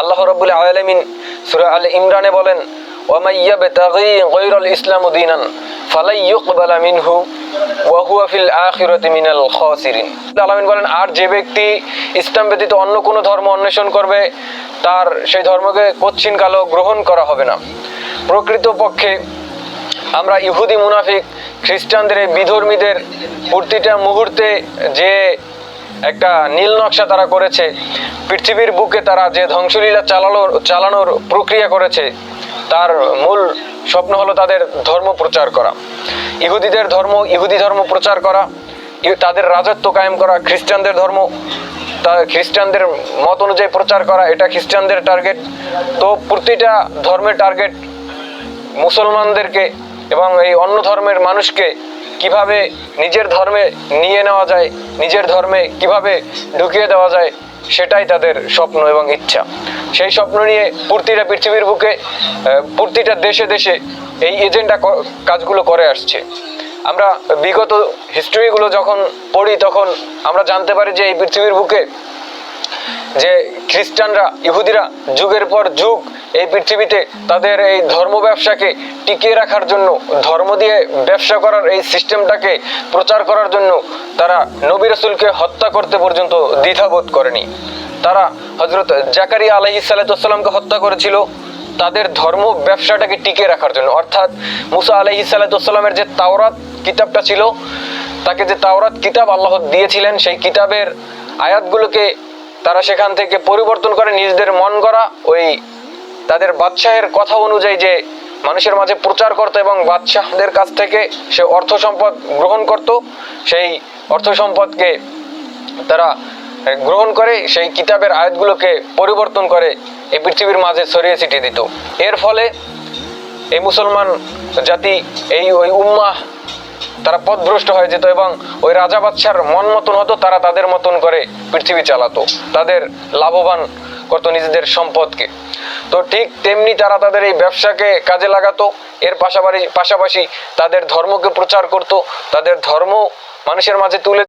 আল্লাহ রব্বুল আলমিন সুরা আল ইমরানে বলেন বলেন, আর যে ব্যক্তি ইসলাম ব্যতীত অন্য কোনো ধর্ম অন্বেষণ করবে, তার সেই ধর্মকে কচ্ছিন কালো গ্রহণ করা হবে না। প্রকৃতপক্ষে আমরা ইহুদি মুনাফিক, খ্রিস্টানদের বিধর্মীদের প্রতিটা মুহূর্তে যে একটা নীল নকশা তারা করেছে। পৃথিবীর বুকে তারা যে ধ্বংসলীলা চালানোর চালানোর প্রক্রিয়া করেছে, তার মূল স্বপ্ন হলো তাদের ধর্ম প্রচার করা। ইহুদিদের ধর্ম, ইহুদি ধর্ম প্রচার করা তাদের রাজত্ব কায়েম করা, খ্রিস্টানদের ধর্ম, তা খ্রিস্টানদের মত অনুযায়ী প্রচার করা, এটা খ্রিস্টানদের টার্গেট। তো প্রতিটা ধর্মের টার্গেট মুসলমানদেরকে এবং এই অন্য ধর্মের মানুষকে কীভাবে নিজের ধর্মে নিয়ে নেওয়া যায়, নিজের ধর্মে কীভাবে ঢুকিয়ে দেওয়া যায়, সেটাই তাদের স্বপ্ন এবং ইচ্ছা। সেই স্বপ্ন নিয়ে প্রতিটা পৃথিবীর বুকে প্রতিটা দেশে দেশে এই এজেন্ডা কাজগুলো করে আসছে। আমরা বিগত হিস্ট্রিগুলো যখন পড়ি তখন আমরা জানতে পারি যে এই পৃথিবীর বুকে যে খ্রিস্টানরা, ইহুদিরা যুগের পর যুগ এই পৃথিবীতে তাদের এই ধর্ম ব্যবসাকে টিকিয়ে রাখার জন্য, ধর্ম দিয়ে ব্যবসা করার এই সিস্টেমটাকে প্রচার করার জন্য তারা নবী রসুলকে হত্যা করতে পর্যন্ত দ্বিধাবোধ করেনি। তারা হজরত জাকারিয়া আলহি সাল্লাতামকে হত্যা করেছিল। তাদের ধর্ম ব্যবসাটাকে টিকিয়ে রাখার জন্য। অর্থাৎ মুসা আলহি সাল্লাতামের যে তাওরাত কিতাবটা ছিল, তাকে যে তাওরাত কিতাব আল্লাহ দিয়েছিলেন, সেই কিতাবের আয়াতগুলোকে তারা সেখান থেকে পরিবর্তন করে নিজেদের মন করা ওই তাদের বাদশাহের কথা অনুযায়ী যে মানুষের মাঝে প্রচার করতো এবং বাদশাহদের কাছ থেকে সে অর্থ সম্পদ গ্রহণ করত, সেই অর্থ সম্পদকে তারা গ্রহণ করে, সেই কিতাবের আয়াতগুলোকে পরিবর্তন করে এই পৃথিবীর মাঝে ছড়িয়ে ছিটিয়ে দিত। এর ফলে এই মুসলমান জাতি, এই ওই উম্মাহ তারা পথভ্রষ্ট হয়ে যেত এবং ওই রাজা বাদশার মন মতন হতো, তারা তাদের মতন করে পৃথিবী চালাতো, তাদের লাভবান করতো নিজেদের সম্পদকে। তো ঠিক তেমনি তারা তাদের এই ব্যবসাকে কাজে লাগাতো, এর পাশাপাশি পাশাপাশি তাদের ধর্মকে প্রচার করত, তাদের ধর্ম মানুষের মাঝে তুলে